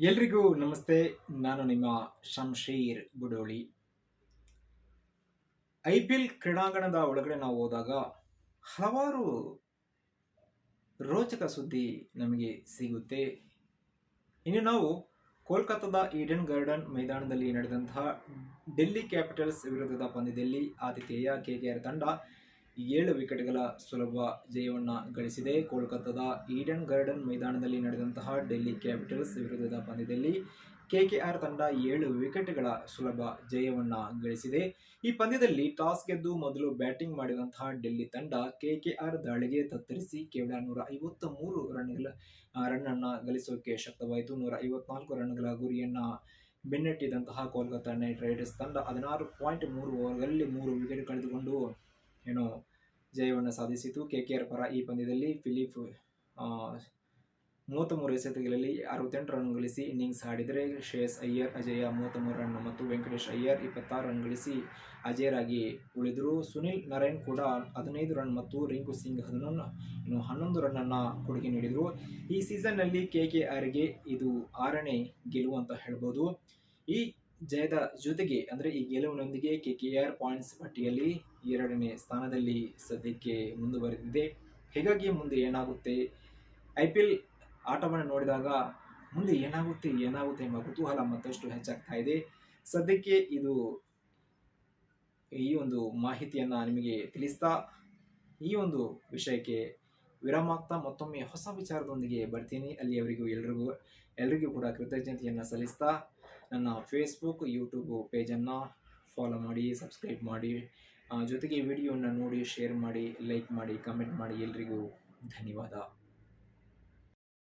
ಎಲ್ರಿಗೂ ನಮಸ್ತೆ. ನಾನು ನಿಮ್ಮ Shamsheer Budoli. I P L ಕ್ರೀಡಾಂಗಣದ ಒಳಗಡೆ ನಾವು ಹೋದಾಗ ಹಲವಾರು ರೋಚಕ ಸುದ್ದಿ ನಮಗೆ ಸಿಗುತ್ತೆ. ಇನ್ನು ನಾವು ಕೋಲ್ಕತ್ತಾದ ಈಡನ್ ಗಾರ್ಡನ್ ಮೈದಾನದಲ್ಲಿ ನಡೆದಂತಹ ಡೆಲ್ಲಿ ಕ್ಯಾಪಿಟಲ್ಸ್ ವಿರುದ್ಧದ ಪಂದ್ಯದಲ್ಲಿ ಆತಿಥೇಯ ಆರ್ ತಂಡ ಏಳು ವಿಕೆಟ್ಗಳ ಸುಲಭ ಜಯವನ್ನು ಗಳಿಸಿದೆ. ಕೋಲ್ಕತ್ತಾದ ಈಡನ್ ಗಾರ್ಡನ್ ಮೈದಾನದಲ್ಲಿ ನಡೆದಂತಹ ಡೆಲ್ಲಿ ಕ್ಯಾಪಿಟಲ್ಸ್ ವಿರುದ್ಧದ ಪಂದ್ಯದಲ್ಲಿ ಕೆಕೆಆರ್ ತಂಡ ಏಳು ವಿಕೆಟ್ಗಳ ಸುಲಭ ಜಯವನ್ನು ಗಳಿಸಿದೆ. ಈ ಪಂದ್ಯದಲ್ಲಿ ಟಾಸ್ ಗೆದ್ದು ಮೊದಲು ಬ್ಯಾಟಿಂಗ್ ಮಾಡಿದಂತಹ ಡೆಲ್ಲಿ ತಂಡ ಕೆಕೆಆರ್ ದಾಳಿಗೆ ತತ್ತರಿಸಿ ಕೇವಲ ನೂರ ಐವತ್ತ ಮೂರು ರನ್ಗಳ ರನ್ನನ್ನು ಗಳಿಸೋಕೆ ಶಕ್ತವಾಯಿತು. ನೂರ ಐವತ್ನಾಲ್ಕು ರನ್ಗಳ ಗುರಿಯನ್ನ ಬೆನ್ನಟ್ಟಿದಂತಹ ಕೋಲ್ಕತ್ತಾ ನೈಟ್ ರೈಡರ್ಸ್ ತಂಡ ಹದಿನಾರು ಪಾಯಿಂಟ್ ಮೂರು ಓವರ್ಗಳಲ್ಲಿ ಮೂರು ವಿಕೆಟ್ ಕಳೆದುಕೊಂಡು ಜಯವನ್ನು ಸಾಧಿಸಿತು. ಕೆ ಕೆ ಆರ್ ಪರ ಈ ಪಂದ್ಯದಲ್ಲಿ ಫಿಲಿಪ್ ಮೂವತ್ತ್ಮೂರು ಎಸೆತಗಳಲ್ಲಿ ಅರವತ್ತೆಂಟು ರನ್ ಗಳಿಸಿ ಇನ್ನಿಂಗ್ಸ್ ಆಡಿದರೆ ಶ್ರೇಯಸ್ ಅಯ್ಯರ್, ಅಜಯ ಮೂವತ್ತ್ಮೂರು ರನ್, ಮತ್ತು ವೆಂಕಟೇಶ್ ಅಯ್ಯರ್ ಇಪ್ಪತ್ತಾರು ರನ್ ಗಳಿಸಿ ಅಜಯರಾಗಿ ಉಳಿದರು. ಸುನಿಲ್ ನರೇನ್ ಕೂಡ ಹದಿನೈದು ರನ್ ಮತ್ತು ರಿಂಕು ಸಿಂಗ್ ಹದಿನೊಂದು, ಇನ್ನು ಹನ್ನೊಂದು ರನ್ನನ್ನು ಕೊಡುಗೆ ನೀಡಿದರು. ಈ ಸೀಸನ್ನಲ್ಲಿ ಕೆ ಕೆ ಆರ್ಗೆ ಇದು ಆರನೇ ಗೆಲುವು ಅಂತ ಹೇಳ್ಬೋದು. ಈ ಜಯದ ಜೊತೆಗೆ, ಅಂದರೆ ಈ ಗೆಲುವಿನೊಂದಿಗೆ ಕೆ ಕೆ ಆರ್ ಪಾಯಿಂಟ್ಸ್ ಪಟ್ಟಿಯಲ್ಲಿ ಎರಡನೇ ಸ್ಥಾನದಲ್ಲಿ ಸದ್ಯಕ್ಕೆ ಮುಂದುವರೆದಿದೆ. ಹೀಗಾಗಿ ಮುಂದೆ ಏನಾಗುತ್ತೆ? ಐ ಪಿ ಎಲ್ ಆಟವನ್ನು ನೋಡಿದಾಗ ಮುಂದೆ ಏನಾಗುತ್ತೆ ಏನಾಗುತ್ತೆ ಎಂಬ ಕುತೂಹಲ ಮತ್ತಷ್ಟು ಹೆಚ್ಚಾಗ್ತಾ ಇದೆ. ಸದ್ಯಕ್ಕೆ ಇದು ಈ ಒಂದು ಮಾಹಿತಿಯನ್ನು ನಿಮಗೆ ತಿಳಿಸ್ತಾ, ಈ ಒಂದು ವಿಷಯಕ್ಕೆ ವಿರಾಮ ಆಗ್ತಾ ಮತ್ತೊಮ್ಮೆ ಹೊಸ ವಿಚಾರದೊಂದಿಗೆ ಬರ್ತೀನಿ. ಅಲ್ಲಿಯವರಿಗೂ ಎಲ್ರಿಗೂ ಎಲ್ರಿಗೂ ಕೂಡ ಕೃತಜ್ಞತೆಯನ್ನು ಸಲ್ಲಿಸ್ತಾ ನನ್ನ ಫೇಸ್ಬುಕ್ ಯೂಟ್ಯೂಬ್ ಪೇಜನ್ನು ಫಾಲೋ ಮಾಡಿ ಸಬ್ಸ್ಕ್ರೈಬ್ ಮಾಡಿ. ಜೊತೆಗೆ ವಿಡಿಯೋನ ನೋಡಿ ಶೇರ್ ಮಾಡಿ ಲೈಕ್ ಮಾಡಿ ಕಮೆಂಟ್ ಮಾಡಿ ಎಲ್ರಿಗೂ ಧನ್ಯವಾದ.